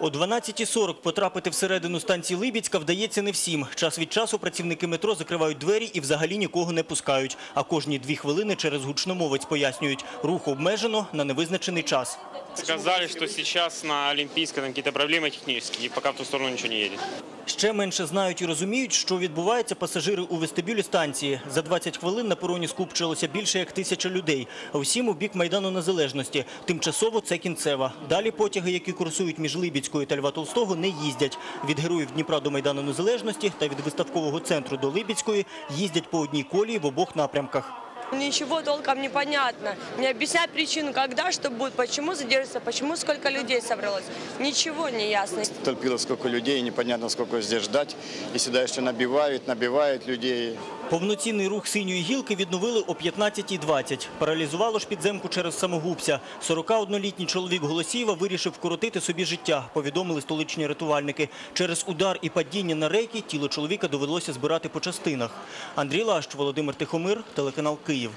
О 12.40 потрапити всередину станції Либідська вдається не всім. Час від часу працівники метро закривають двері і взагалі нікого не пускають. А кожні дві хвилини через гучномовець пояснюють – рух обмежено на невизначений час. Сказали, что сейчас на Олимпийской там какие-то проблемы технические, и пока в ту сторону ничего не едет. Ще менше знають і розуміють, що відбувається пасажири у вестибюлі станції. За 20 хвилин на пероні скупчилося більше як тисяча людей. А всім у бік Майдану Незалежності. Тимчасово це кінцева. Далі потяги, які курсують між Либідською та Льва Толстого, не їздять. Від Героїв Дніпра до Майдану Незалежності та від виставкового центру до Либідської їздять по одній колії в обох напрямках. Ничего толком не понятно. Не объяснять причину, когда, что будет, почему задержится, почему сколько людей собралось. Ничего не ясно. Толпило сколько людей, непонятно сколько здесь ждать. И сюда еще набивают, набивают людей. Повноцінний рух синьої гілки відновили о 15.20. Паралізувало ж підземку через самогубця. 41-літній чоловік Голосієва вирішив вкоротити собі життя, повідомили столичні рятувальники. Через удар і падіння на рейки тіло чоловіка довелося збирати по частинах. Андрій Лащ, Володимир Тихомир, телеканал Київ.